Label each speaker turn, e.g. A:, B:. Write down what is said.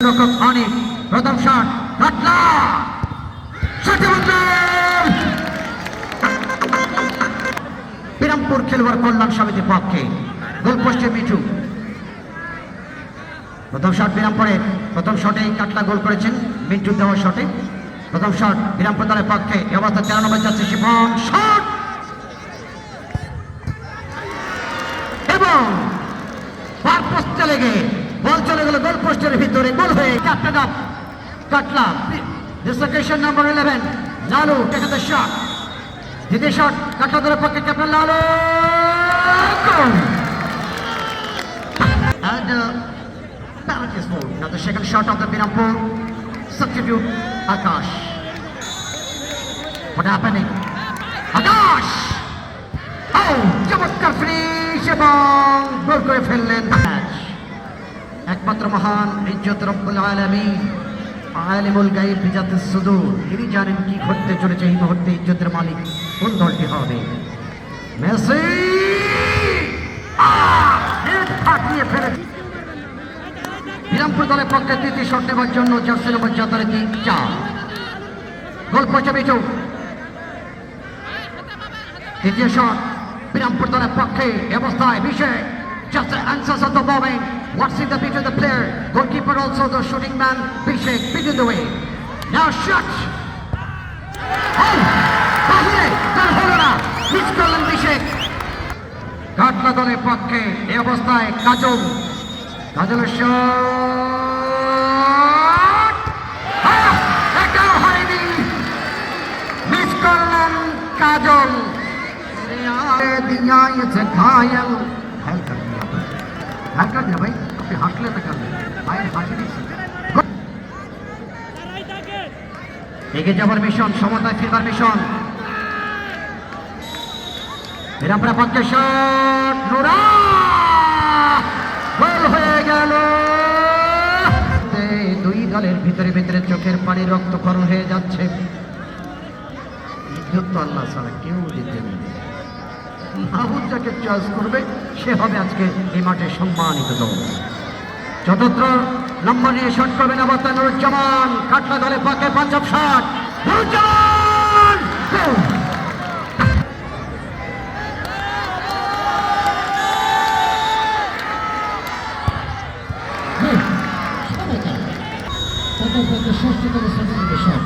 A: রক্ষক প্রথম বিরামপুর খেলোয়াড় কল্যাণ সমিতির পক্ষে গোলপোস্টে মিঠু। প্রথম শট বিরামপুরে, প্রথম শটে কাটলা গোল করেছেন মিন্টু দেওয়া শটে। প্রথম শট বিরামপুর দলের পক্ষে অবস্থা তেরো নম্বর যাচ্ছে শিবন শট! এবং লেগে বল চলে গেল গোল পোস্টের ভিতরে গোল হয়ে captain of Katla dislocation number eleven Lalu take the shot দ্বিতীয় শট কাটলা দলের পক্ষে captain Lalu And uh, penalty is scored. Now the second shot of the Birampur substitute Akash. What happening? Akash! Oh, চমৎকার finish এবং goal করে ফেললেন একমাত্র মহান ইজ্জত রব্বুল আলামিন, আলিমুল গাইব বিজাত সুদূর। তিনি জানেন কি ঘটতে চলেছে এই মুহূর্তে ইজ্জতের মালিক। কোন দলটি হবে? বিরামপুর দলের পক্ষে তৃতীয় শট নেবার জন্য জার্সি নম্বর চাতারে তিন চার। গোল পৌঁছে মিঠু। তৃতীয় শট বিরামপুর দলের পক্ষে অবস্থায় বিশেষ Just the answers of the moment. What's in the between the player? Goalkeeper also the shooting man. Bishek begin the way. Now shot. Oh! বাহিরে তার হলো না মিস করলেন বিশেক ঘটনা দলের পক্ষে এ অবস্থায় কাজল কাজলের শট আহ! এটাও হয়নি মিস করলেন কাজল আরে দিয়াছে ঘায়ল ঘায়ল কর দিয়া ভাই, আপনি যাবার মিশন সমতায় ফিরবার মিশন নুরা! গোল হয়ে গেল। দুই দলের ভিতরে ভিতরে চোখের পানি রক্তকরণ হয়ে যাচ্ছে। তো আল্লাহ ছাড়া কেউ দিতে নেই মাহবুব যাকে চয়েস করবে, সে হবে আজকে এই মাঠে সম্মানিত দল। চতুর্থ নম্বর নিয়ে শট করবেন আবার নুরুজ্জামান কাটলা দলে পাকে পাঞ্জাব!
B: তাদের ষষ্ঠতম শ্রেণির বিষয়